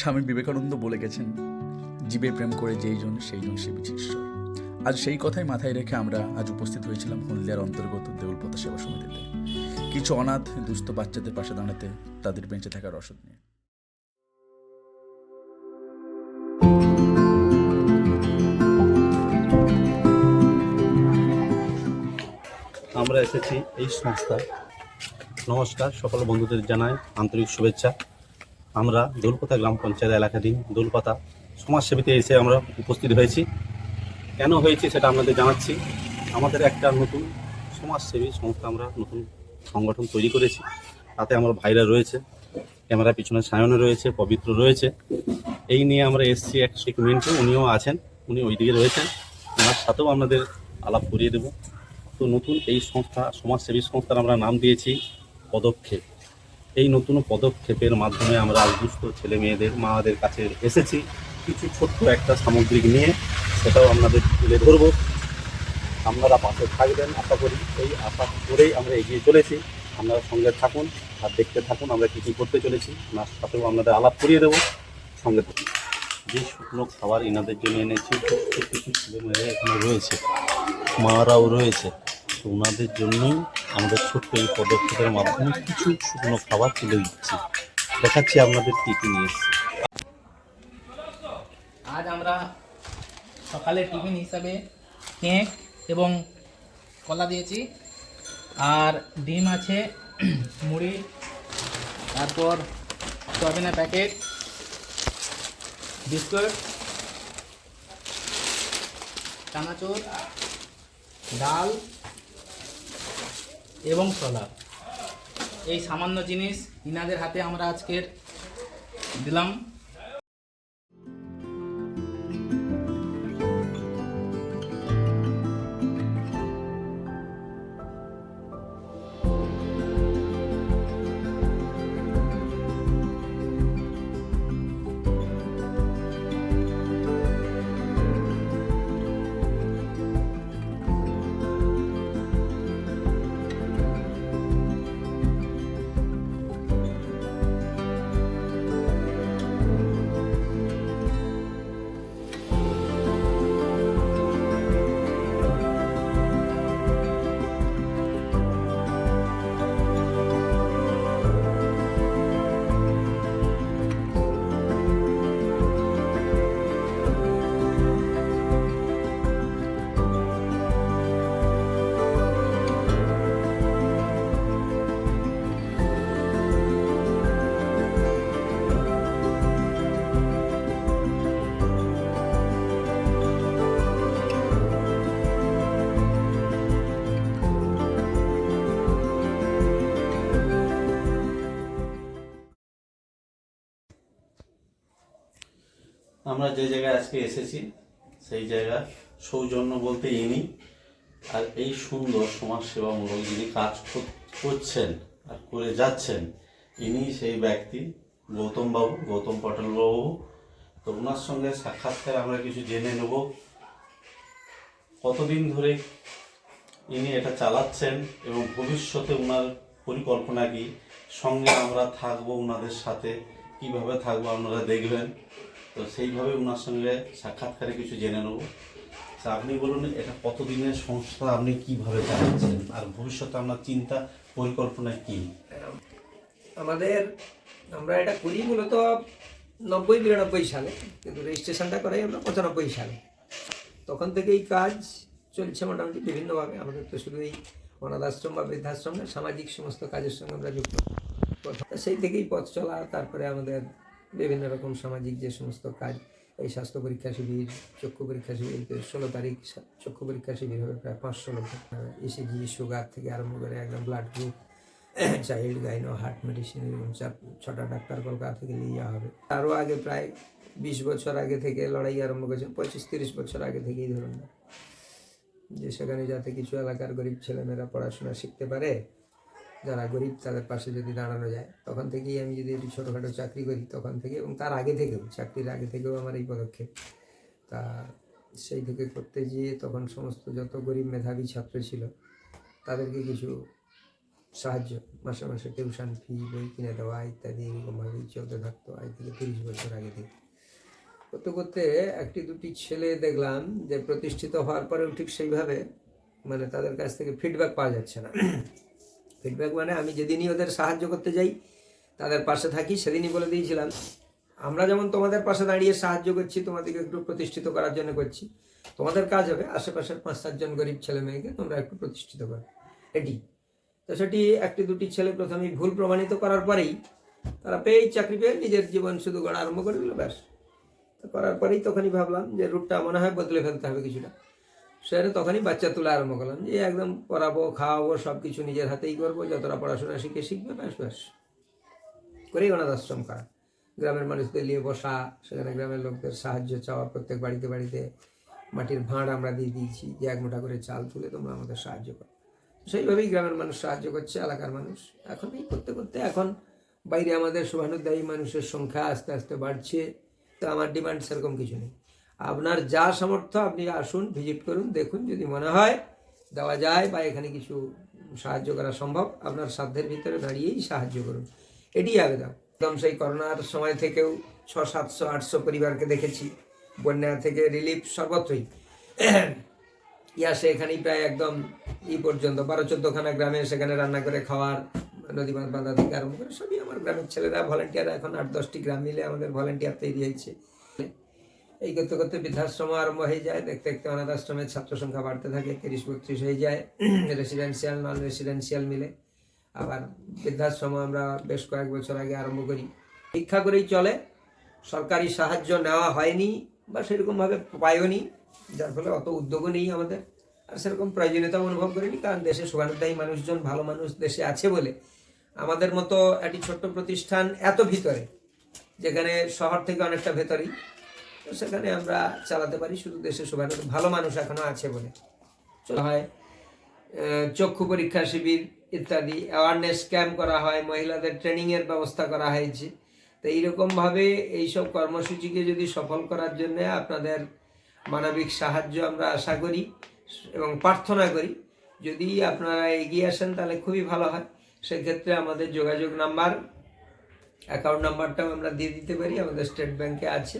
স্বামী বিবেকানন্দ বলে গেছেন জীবে প্রেম করে যেইজন সেইজন সে বিচি আজ সেই কথাই মাথায় রেখে আমরা আজ উপস্থিত হয়েছিলাম হলদিয়ার অন্তর্গত দেউলপতা সেবা সমিতিতে। কিছু অনাথ, দুস্থ বাচ্চাদের পাশে দাঁড়াতে তাদের বেঁচে থাকার রসদ নিয়ে। আমরা এসেছি এই সংস্থা নমস্কার, সকল বন্ধুদের জানাই আন্তরিক শুভেচ্ছা। আমরা দোলপাতা গ্রাম পঞ্চায়েত এলাকাধীন দোলপাতা সমাজসেবীতে এসে আমরা উপস্থিত হয়েছি। কেন হয়েছি সেটা আপনাদের জানাচ্ছি। আমাদের একটা নতুন সমাজসেবী সংস্থা আমরা নতুন সংগঠন তৈরি করেছি। তাতে আমার ভাইরা রয়েছে, ক্যামেরা পিছনে সায়নে রয়েছে, পবিত্র রয়েছে। এই নিয়ে আমরা এসছি এক সেগমেন্টে, উনিও আছেন, উনি ওইদিকে রয়েছেন। ওনার সাথেও আপনাদের আলাপ করিয়ে দেবো। তো নতুন এই সংস্থা, সমাজসেবী সংস্থার আমরা নাম দিয়েছি, পদক্ষেপ। এই নতুন পদক্ষেপের মাধ্যমে আমরা দুস্থ ছেলে মেয়েদের, মাদের কাছে এসেছি। কিছু ছোট্ট একটা সামগ্রিক নিয়ে সেটাও আপনাদের তুলে ধরব। আপনারা পাশে থাকবেন, আশা করি। এই আশা করেই আমরা এগিয়ে চলেছি। আপনারা সঙ্গে থাকুন আর দেখতে থাকুন আমরা কী কী করতে চলেছি। ওনার সাথেও আপনাদের আলাপ করিয়ে দেবো। সঙ্গে থাকুন। যে শুকনো খাবার ইনাদের জন্য এনেছি, কিছু ছেলে মেয়েরা এখানে রয়েছে। মারাও রয়েছে। ওনাদের জন্যই আমাদের ছোট্ট এই পদক্ষেপের মাধ্যমে কিছু শুকনো খাবার তুলে দিচ্ছি। দেখাচ্ছি আপনাদের কী কী নিয়ে এসেছি। আজ আমরা সকালে টিফিন হিসাবে কেক এবং কলা দিয়েছি। আর ডিম আছে, মুড়ি, তারপর সয়াবিনের প্যাকেট, বিস্কুট, চানাচুর, ডাল এবং ছোলা এই সামান্য জিনিস ইনাদের হাতে আমরা আজকের দিলাম। আমরা যে জায়গায় আজকে এসেছি, সেই জায়গা সৌজন্য বলতে ইনি। আর এই সুন্দর সমাজসেবামূলক যিনি কাজ করছেন আর করে যাচ্ছেন, ইনি সেই ব্যক্তি গৌতম বাবু গৌতম পটল বাবু তো ওনার সঙ্গে সাক্ষাৎকার আমরা কিছু জেনে নেব। কতদিন ধরে ইনি এটা চালাচ্ছেন এবং ভবিষ্যতে ওনার পরিকল্পনা কি? সঙ্গে আমরা থাকব ওনাদের সাথে? কীভাবে থাকব আপনারা দেখবেন। তো সেইভাবে ওনার সঙ্গে সাক্ষাৎকারে কিছু জেনে নেব। তা আপনি বলুন, এটা কতদিনের সংস্থা? আপনি কীভাবে চালাচ্ছেন? আর ভবিষ্যতে আপনার চিন্তা পরিকল্পনা কি? আমাদের, আমরা এটা করি মূলত নব্বই বিরানব্বই সালে, কিন্তু রেজিস্ট্রেশনটা করাই আমরা পঁচানব্বই সালে। তখন থেকেই কাজ চলছে মোটামুটি বিভিন্নভাবে। আমাদের তো শুধু এই অনাথ আশ্রম বা বৃদ্ধাশ্রম সামাজিক সমস্ত কাজের সঙ্গে আমরা যুক্ত। সেই থেকেই পথ চলা, তারপরে আমাদের বিভিন্ন রকম সামাজিক যে সমস্ত কাজ, এই স্বাস্থ্য পরীক্ষা শিবির, চক্ষু পরীক্ষা শিবির ষোলো তারিখ চক্ষু পরীক্ষা শিবির হবে প্রায় পাঁচশো লোক। ইসিজি সুগার থেকে আরম্ভ করে একদম blood group child gyno heart medicine এরকম চার, ছটা ডাক্তার কলকাতা থেকে নিয়ে যাওয়া হবে। আরও আগে প্রায় বিশ বছর আগে থেকে লড়াই আরম্ভ করেছে, পঁচিশ তিরিশ বছর আগে থেকেই ধরুন। যে সেখানে যাতে কিছু এলাকার গরিব ছেলেমেয়েরা পড়াশোনা শিখতে পারে যারা গরিব তাদের পাশে যদি দাঁড়ানো যায়, তখন থেকেই আমি যদি একটু ছোটোখাটো চাকরি করি, তখন থেকে এবং তার আগে থেকেও, চাকরির আগে থেকেও আমার এই পদক্ষেপ। তা সেই থেকে করতে গিয়ে তখন সমস্ত যত গরিব মেধাবী ছাত্র ছিল, তাদেরকে কিছু সাহায্য, মাসে মাসে টিউশন ফি বই কিনে দেওয়া ইত্যাদি এরকমভাবেই চলতে থাকতো আজ থেকে তিরিশ বছর আগে থেকে। করতে করতে একটি দুটি ছেলে দেখলাম যে প্রতিষ্ঠিত হওয়ার পরেও ঠিক সেইভাবে মানে তাদের কাছ থেকে ফিডব্যাক পাওয়া যাচ্ছে না। ফিডব্যাক মানে আমি যেদিনই ওদের সাহায্য করতে যাই, তাদের পাশে থাকি, সেদিনই বলে দিয়েছিলাম, আমরা যেমন তোমাদের পাশে দাঁড়িয়ে সাহায্য করছি, তোমাদেরকে একটু প্রতিষ্ঠিত করার জন্য করছি। তোমাদের কাজ হবে, আশেপাশের পাঁচ সাতজন গরিব ছেলে মেয়েকে তোমরা একটু প্রতিষ্ঠিত করো। এটি তো সেটি একটি দুটি ছেলে প্রথমেই ভুল প্রমাণিত করার পরেই তারা পেয়েই চাকরি পেয়ে নিজের জীবন শুধু গড়া আরম্ভ করে দিল, ব্যাস। করার পরেই তখনই ভাবলাম যে রুটটা মনে হয় বদলে ফেলতে হবে কিছুটা। সেখানে তখনই বাচ্চা তোলা আরম্ভ করলাম। যে একদম পড়াবো, খাওয়াবো সব কিছু নিজের হাতেই করব, যতটা পড়াশোনা শিখে শিখবে, ব্যাস ব্যাস। করেই অনাথ আশ্রম করা। গ্রামের মানুষদের নিয়ে বসা, সেখানে গ্রামের লোকদের সাহায্য চাওয়া, প্রত্যেক বাড়িতে বাড়িতে মাটির ভাঁড় আমরা দিয়ে দিয়েছি, যে এক মোটা করে চাল তুলে তোমরা আমাদের সাহায্য করো। সেইভাবেই গ্রামের মানুষ সাহায্য করছে, এলাকার মানুষ। এখন এই করতে করতে এখন বাইরে আমাদের শুভানুদ্দায়ী মানুষের সংখ্যা আস্তে আস্তে বাড়ছে, তো আমার ডিমান্ড সেরকম কিছু নেই। আপনার যা সামর্থ্য, আপনি আসুন ভিজিট করুন, দেখুন, যদি মনে হয় দেওয়া যায় বা এখানে কিছু সাহায্য করা সম্ভব, আপনার সাধ্যের ভিতরে দাঁড়িয়েই সাহায্য করুন। এটি আবেদন একদম সেই করোনার সময় থেকেও ছ সাতশো আটশো পরিবারকে দেখেছি। বন্যা থেকে রিলিফ সর্বত্রই। ইয়াসে এখানেই প্রায় একদম ই পর্যন্ত, বারো, চোদ্দখানা গ্রামে সেখানে রান্না করে খাওয়ার, নদী বাঁধ বাঁধা থেকে আরম্ভ করে, সবই আমার গ্রামের ছেলেরা ভলেন্টিয়ার এখন আট, দশটি গ্রাম মিলে আমাদের ভলেন্টিয়ার তৈরি হয়েছে। এই করতে করতে বৃদ্ধাশ্রম আরম্ভ হয়ে যায়। দেখতে দেখতে অনাথ আশ্রমের ছাত্র সংখ্যা বাড়তে থাকে, তিরিশ বত্রিশ হয়ে যায় রেসিডেন্সিয়াল নন রেসিডেন্সিয়াল মিলে। আবার বৃদ্ধাশ্রম আমরা বেশ কয়েক বছর আগে আরম্ভ করি। শিক্ষা করেই চলে, সরকারি সাহায্য নেওয়া হয়নি বা সেরকমভাবে পাইওনি যার ফলে অত উদ্যোগও নেই আমাদের। আর সেরকম প্রয়োজনীয়তা অনুভব করিনি, কারণ দেশে সুগানুদায়ী মানুষজন, ভালো মানুষ দেশে আছে বলে আমাদের মতো একটি ছোট্ট প্রতিষ্ঠান এত ভিতরে, যেখানে শহর থেকে অনেকটা ভেতরেই। তো সেখানে আমরা চালাতে পারি, শুধু দেশে সুগানু ভালো মানুষ এখনও আছে বলে। চলা হয় চক্ষু পরীক্ষা শিবির ইত্যাদি। অ্যাওয়ারনেস ক্যাম্প করা হয়, মহিলাদের ট্রেনিংয়ের ব্যবস্থা করা হয়েছে। তো এইরকমভাবে এইসব কর্মসূচিকে যদি সফল করার জন্য আপনাদের মানবিক সাহায্য আমরা আশা করি এবং প্রার্থনা করি, যদি আপনারা এগিয়ে আসেন তাহলে খুবই ভালো হয়। সেক্ষেত্রে আমাদের যোগাযোগ নাম্বার অ্যাকাউন্ট নাম্বারটাও আমরা দিয়ে দিতে পারি, আমাদের স্টেট ব্যাংকে আছে।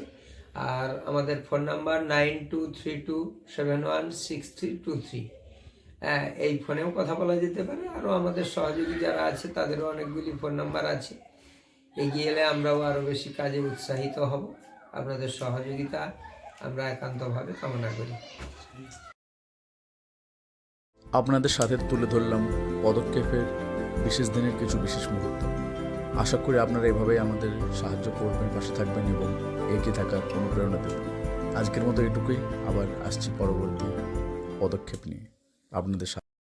আর আমাদের phone number nine two three two seven one six three two three. হ্যাঁ এই ফোনেও কথা বলা যেতে পারে। আরও আমাদের সহযোগী যারা আছে, তাদেরও অনেকগুলি ফোন নাম্বার আছে। এগিয়ে এলে আমরাও আরও বেশি কাজে উৎসাহিত হব। আপনাদের সহযোগিতা আমরা একান্তভাবে কামনা করি। আপনাদের সাথে তুলে ধরলাম পদক্ষেপের বিশেষ দিনের কিছু বিশেষ মুহূর্ত। আশা করি আপনারা এভাবেই আমাদের সাহায্য করবেন, পাশে থাকবেন এবং এগিয়ে থাকার অনুপ্রেরণা দেব। আজকের মতো এটুকুই। আবার আসছি পরবর্তী পদক্ষেপ নিয়ে। আপনাদের সাথে